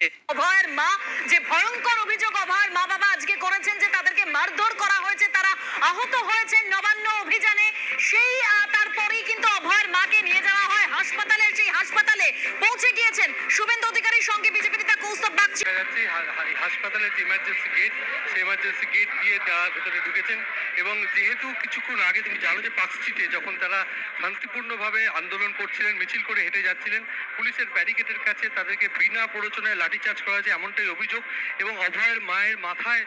অভয়ের মা, যে ভয়ঙ্কর অভিযোগ অভয়ের মা বাবা আজকে করেছেন যে তাদেরকে মারধর করা হয়েছে, তারা আহত হয়েছেন নবান্ন অভিযানে। সেই তারপরেই কিন্তু অভয়ের মাকে নিয়ে যাওয়া হয় হাসপাতালে। সেই হাসপাতালে পৌঁছে গিয়েছেন শুভেন্দু হাসপাতালের যে ইমার্জেন্সি গেট সেই ইমার্জেন্সি গেট দিয়ে তারা ভেতরে ঢুকেছেন। এবং যেহেতু কিছুক্ষণ আগে তুমি জানো যে পার্ক স্ট্রিটে যখন তারা শান্তিপূর্ণভাবে আন্দোলন করছিলেন, মিছিল করে হেঁটে যাচ্ছিলেন, পুলিশের ব্যারিকেডের কাছে তাদেরকে বিনা প্ররোচনায় লাঠিচার্জ করা হয়েছে, এমনটাই অভিযোগ। এবং অভয়ের মায়ের মাথায়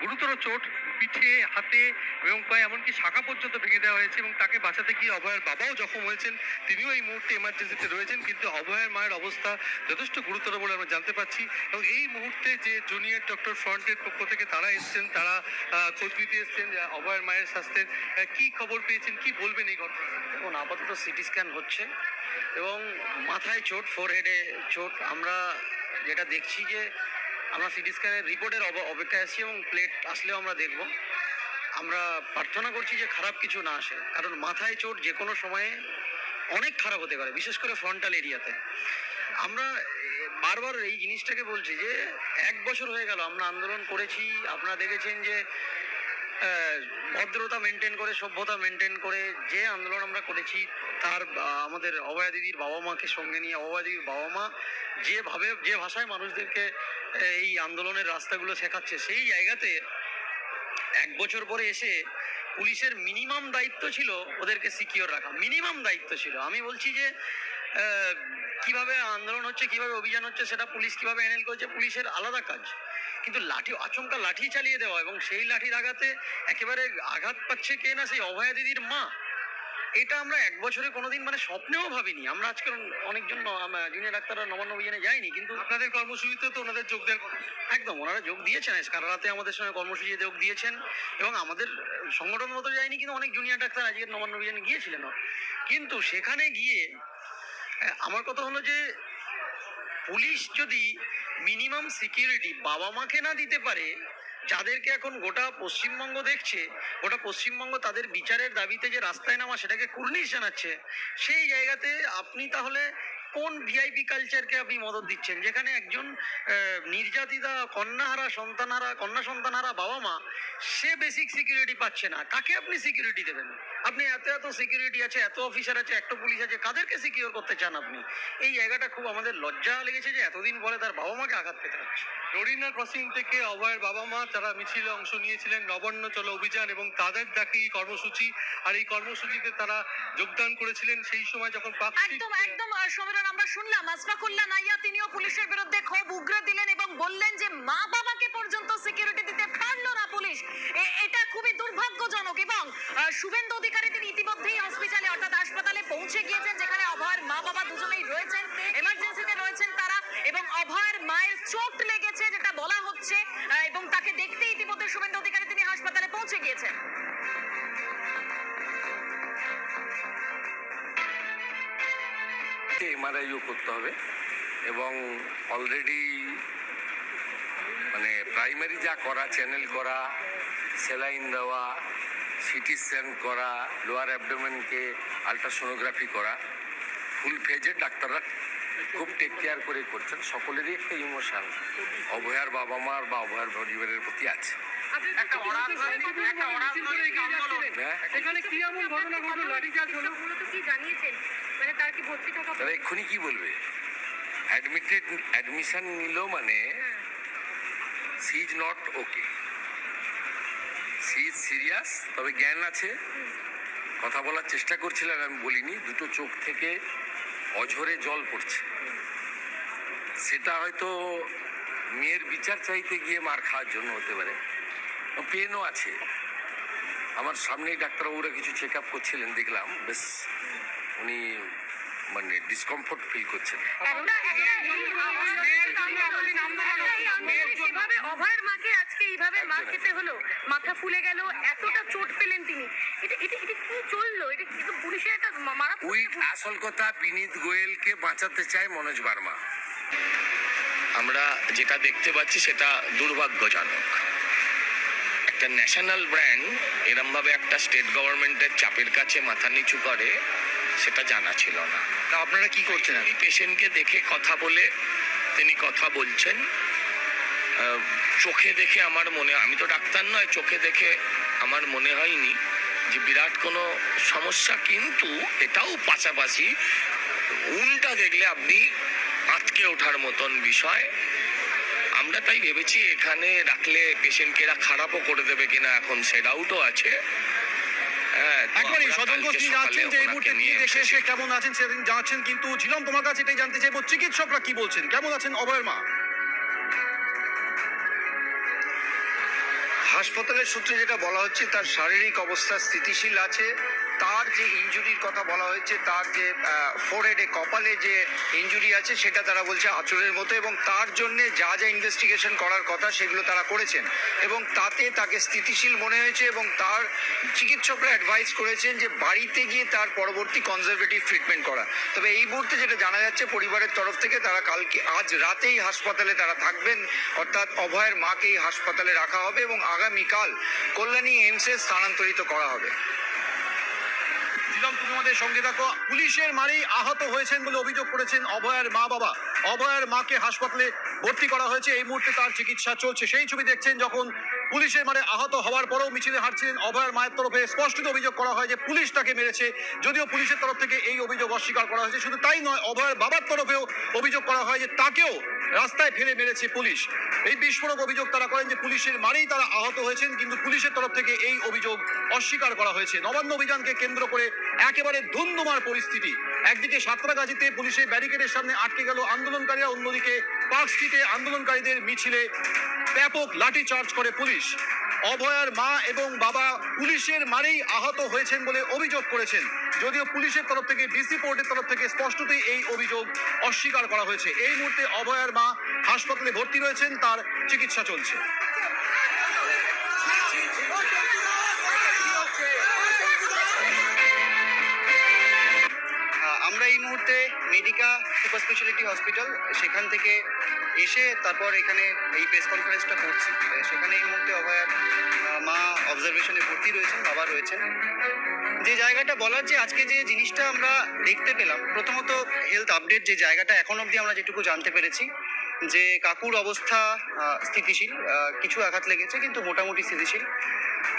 গুরুতর চোট পিঠে, হাতে এবং পায়ে এমনকি শাখা পর্যন্ত ভেঙে দেওয়া হয়েছে এবং তাকে বাঁচাতে গিয়ে অভয়ের বাবাও জখম হয়েছেন। তিনিও এই মুহূর্তে এমার্জেন্সিতে রয়েছেন, কিন্তু অভয়ের মায়ের অবস্থা যথেষ্ট গুরুতর বলে আমরা জানতে পারছি এবং এই মুহূর্তে যে জুনিয়র ডক্টর ফ্রন্টের পক্ষ থেকে তারা এসছেন, তারা খোঁজ নিতে এসছেন অভয়ের মায়ের স্বাস্থ্যের কি খবর পেয়েছেন, কি বলবেন এই ঘটনা? এখন আপাতত সিটি স্ক্যান হচ্ছে এবং মাথায় চোট ফোরহেডে চোট, আমরা যেটা দেখছি যে আমরা সিটি স্ক্যানের রিপোর্টের অপেক্ষায় আছি এবং প্লেট আসলেও আমরা দেখব। আমরা প্রার্থনা করছি যে খারাপ কিছু না আসে, কারণ মাথায় চোট যে কোনো সময়ে অনেক খারাপ হতে পারে, বিশেষ করে ফ্রন্টাল এরিয়াতে আমরা বারবার এই জিনিসটাকে বলছি যে এক বছর হয়ে গেল, আমরা আন্দোলন করেছি, আপনারা দেখেছেন যে ভদ্রতা মেনটেন করে, সভ্যতা মেনটেন করে যে আন্দোলন আমরা করেছি, তার আমাদের অভয়া দিদির বাবা মাকে সঙ্গে নিয়ে, অভয়া দিদির বাবা মা যেভাবে, যে ভাষায় মানুষদেরকে এই আন্দোলনের রাস্তাগুলো শেখাচ্ছে, সেই জায়গাতে এক বছর পরে এসে পুলিশের মিনিমাম দায়িত্ব ছিল ওদেরকে সিকিওর রাখা মিনিমাম দায়িত্ব ছিল। আমি বলছি যে কীভাবে আন্দোলন হচ্ছে কীভাবে অভিযান হচ্ছে সেটা পুলিশ কীভাবে হ্যান্ডেল করছে পুলিশের আলাদা কাজ। কিন্তু লাঠি আচমকা লাঠি চালিয়ে দেওয়া এবং সেই লাঠির আঘাতে একেবারে আঘাত পাচ্ছে কে না সেই অভয়া দিদির মা। এটা আমরা এক বছরে কোনোদিন মানে স্বপ্নেও ভাবিনি। আমরা আজকে অনেকজন জুনিয়র ডাক্তাররা নবান্ন অভিযানে যায়নি কিন্তু আপনাদের কর্মসূচিতে তো ওনাদের যোগ দেওয়ার একদম ওনারা যোগ দিয়েছেন। সারা রাতে আমাদের সঙ্গে কর্মসূচিতে যোগ দিয়েছেন এবং আমাদের সংগঠন মতো যায়নি কিন্তু অনেক জুনিয়র ডাক্তার আজকের নবান্ন অভিযানে গিয়েছিলেন। কিন্তু সেখানে গিয়ে আমার কথা হলো যে পুলিশ যদি মিনিমাম সিকিউরিটি বাবা মাকে না দিতে পারে, যাদেরকে এখন গোটা পশ্চিমবঙ্গ দেখছে, গোটা পশ্চিমবঙ্গ তাদের বিচারের দাবিতে যে রাস্তায় নামা সেটাকে কুর্নিশ জানাচ্ছে, সেই জায়গাতে আপনি তাহলে কোন ভিআইপি কালচারকে আপনি মদত দিচ্ছেন? যেখানে একজন নির্যাতিতা, কন্যাহারা সন্তানহারা কন্যা সন্তানহারা বাবা মা, সে বেসিক সিকিউরিটি পাচ্ছে না। কাকে আপনি সিকিউরিটি দেবেন? আপনি এত এত সিকিউরিটি আছে এত অফিসার আছে এত পুলিশ আছে কাদেরকে সিকিউর করতে চান আপনি? এই জায়গাটা খুব আমাদের লজ্জা লেগেছে যে এতদিন পরে তার বাবা মাকে আঘাত পেতে হচ্ছে। ররিনা ক্রসিং থেকে অভয়ের বাবা মা যারা মিছিলে অংশ নিয়েছিলেন নবান্ন চলো অভিযান এবং তাদের ডাকে এই কর্মসূচি আর এই কর্মসূচিতে তারা যোগদান করেছিলেন সেই সময় যখন একদম একদম সমীরণ আমরা শুনলাম আসফাকুল্লাহ নাইয়া তিনিও পুলিশের বিরুদ্ধে ক্ষোভ উগরে দিলেন এবং বললেন যে মা বাবাকে পর্যন্ত সিকিউরিটি দিতে পারল না পুলিশ এ- এটা খুবই দুর্ভাগ্যজনক এবং শুভেন্দু অধিকারী তিনি ইতিমধ্যেই হসপিটালে অর্থাৎ হাসপাতালে পৌঁছে গিয়েছেন, যেখানে অভয়ের মা বাবা দুজনেই রয়েছেন এমার্জেন্সিতে রয়েছেন তারা এবং অভয়ের মায়ের চোট লেগেছে, যেটা বলা হচ্ছে এবং তাকে দেখতে ইতিমধ্যে শুভেন্দু অধিকারী তিনি হাসপাতালে পৌঁছে গিয়েছেন। এমআরআইও করতে হবে এবং অলরেডি মানে প্রাইমারি যা করা চ্যানেল করা সেলাইন দেওয়া সিটি স্ক্যান করা লোয়ার অ্যাবডোমেনকে আলট্রাসোনোগ্রাফি করা ফুল ফেজের ডাক্তাররা খুব টেক কেয়ার করে করছেন। সকলেরই একটা ইমোশন অভয়ার বাবা মার বা অভয়ার পরিবারের প্রতি আছে। হ্যাঁ। মানে তারা এক্ষুনি কি বলবে? অ্যাডমিটেড অ্যাডমিশন নিল মানে she is not okay she serious, তবে জ্ঞান আছে। কথা বলার চেষ্টা করছিলেন, আমি বলিনি, দুটো চোখ থেকে অঝরে জল পড়ছে। সেটা হয়তো মেয়ের বিচার চাইতে গিয়ে মার খাওয়ার জন্য হতে পারে। পেনও আছে। আমার সামনেই ডাক্তারবাবুরা কিছু চেক আপ করছিলেন, দেখলাম, বেশ উনি মানে ডিসকমফোর্ট ফিল করছেন একটা একটা এই মেয়ের সামনে আপনি নাম সেভাবে অভয়ের আজকে মার খেতে হলো? মাথা ফুলে গেল এতটা চোট পেলেন তিনি। এটা এটা এটা কি চলল? এটা কিন্তু পুলিশের একটা মা- মারাত্মক উই আসল কথা বিনীত গোয়েলকে বাঁচাতে চায় মনোজ বার্মা। আমরা যেটা দেখতে পাচ্ছি সেটা দুর্ভাগ্যজনক। একটা ন্যাশনাল ব্র্যান্ড এরমভাবে একটা স্টেট গভর্নমেন্টের চাপের কাছে মাথা নিচু করে সেটা জানা ছিল না। তা আপনারা কি করছেন এই পেশেন্টকে দেখে কথা বলে তিনি কথা বলছেন। আহ, চোখে দেখে আমার মনে আমি তো ডাক্তার নয় চোখে দেখে আমার মনে হয়নি যে বিরাট কোনো সমস্যা কিন্তু এটাও পাশাপাশি উনটা দেখলে আপনি আটকে ওঠার মতন বিষয়। আমরা তাই ভেবেছি এখানে রাখলে পেশেন্টকে এরা খারাপও করে দেবে কিনা এখন সে ডাউটও আছে। হ্যাঁ কেমন আছেন সেদিন যাচ্ছেন কিন্তু ঝিলম তোমার কাছে এটাই জানতে চাইব চিকিৎসকরা কি বলছেন? কেমন আছেন অভয়ের মা হাসপাতালের সূত্রে যেটা বলা হচ্ছে তার শারীরিক অবস্থা স্থিতিশীল আছে। তার যে ইনজুরির কথা বলা হয়েছে, তার যে ফোরহেডে কপালে যে ইনজুরি আছে, সেটা তারা বলছে আচরের মতো এবং তার জন্যে যা যা ইনভেস্টিগেশন করার কথা সেগুলো তারা করেছেন। এবং তাতে তাকে স্থিতিশীল মনে হয়েছে এবং তার চিকিৎসকরা অ্যাডভাইস করেছেন যে বাড়িতে গিয়ে তার পরবর্তী কনজারভেটিভ ট্রিটমেন্ট করা। তবে এই মুহূর্তে যেটা জানা যাচ্ছে, পরিবারের তরফ থেকে তারা কালকে, আজ রাতেই হাসপাতালে তারা থাকবেন। অর্থাৎ অভয়ের মাকেই হাসপাতালে রাখা হবে এবং আগামীকাল কল্যাণী এইমসে স্থানান্তরিত করা হবে। ঝিলম তুমি আমাদের সঙ্গে থাকো পুলিশের মারেই আহত হয়েছেন বলে অভিযোগ করেছেন অভয়ের মা বাবা। অভয়ের মাকে হাসপাতালে ভর্তি করা হয়েছে। এই মুহূর্তে তার চিকিৎসা চলছে। সেই ছবি দেখছেন যখন পুলিশের মারে আহত হওয়ার পরেও মিছিলে হাঁটছিলেন অভয়ের মায়ের তরফে স্পষ্ট অভিযোগ করা হয় যে পুলিশ তাকে মেরেছে। যদিও পুলিশের তরফ থেকে এই অভিযোগ অস্বীকার করা হয়েছে। শুধু তাই নয়, অভয়ের বাবার তরফেও অভিযোগ করা হয় যে তাকেও রাস্তায় ফেলে মেরেছে পুলিশ। এই বিস্ফোরক অভিযোগ তারা করেন যে পুলিশের মারেই তারা আহত হয়েছেন, কিন্তু পুলিশের তরফ থেকে এই অভিযোগ অস্বীকার করা হয়েছে। নবান্ন অভিযানকে কেন্দ্র করে একেবারে ধুন্ধুমার পরিস্থিতি। একদিকে সাঁতরাগাছিতে পুলিশের ব্যারিকেডের সামনে আটকে গেল আন্দোলনকারীরা, অন্যদিকে পার্ক স্ট্রিটে আন্দোলনকারীদের মিছিলে ব্যাপক লাঠি চার্জ করে পুলিশ। অভয়ার মা এবং বাবা পুলিশের মারেই আহত হয়েছেন বলে অভিযোগ করেছেন। যদিও পুলিশের তরফ থেকে, ডিসি কোর্টের তরফ থেকে স্পষ্টতই এই অভিযোগ অস্বীকার করা হয়েছে। এই মুহূর্তে অভয়ার মা হাসপাতালে ভর্তি রয়েছেন, তার চিকিৎসা চলছে। আমরা এই মুহূর্তে মেডিকা সুপার স্পেশালিটি হসপিটাল সেখান থেকে এসে তারপর এখানে এই প্রেস কনফারেন্সটা করছি। সেখানে এই মুহূর্তে অভয়ার মা অবজারভেশনে ভর্তি রয়েছেন, বাবা রয়েছেন। যে জায়গাটা বলার যে আজকে যে জিনিসটা আমরা দেখতে পেলাম, প্রথমত হেলথ আপডেট যে জায়গাটা এখন অবধি আমরা যেটুকু জানতে পেরেছি যে কাকুর অবস্থা স্থিতিশীল কিছু আঘাত লেগেছে, কিন্তু মোটামুটি স্থিতিশীল।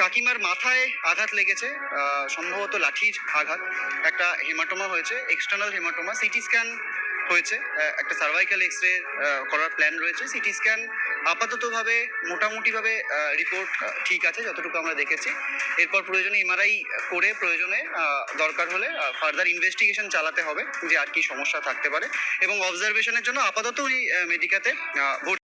কাকিমার মাথায় আঘাত লেগেছে সম্ভবত লাঠির আঘাত। একটা হেমাটোমা হয়েছে এক্সটার্নাল হেমাটোমা সিটি স্ক্যান হয়েছে একটা সার্ভাইকাল এক্স রে করার প্ল্যান রয়েছে। সিটি স্ক্যান আপাততভাবে মোটামুটিভাবে রিপোর্ট ঠিক আছে যতটুকু আমরা দেখেছি। এরপর প্রয়োজনে এমআরআই করে প্রয়োজনে দরকার হলে ফার্দার ইনভেস্টিগেশন চালাতে হবে যে আর কি সমস্যা থাকতে পারে। এবং অবজারভেশনের জন্য আপাতত উনি মেডিকাতে ভর্তি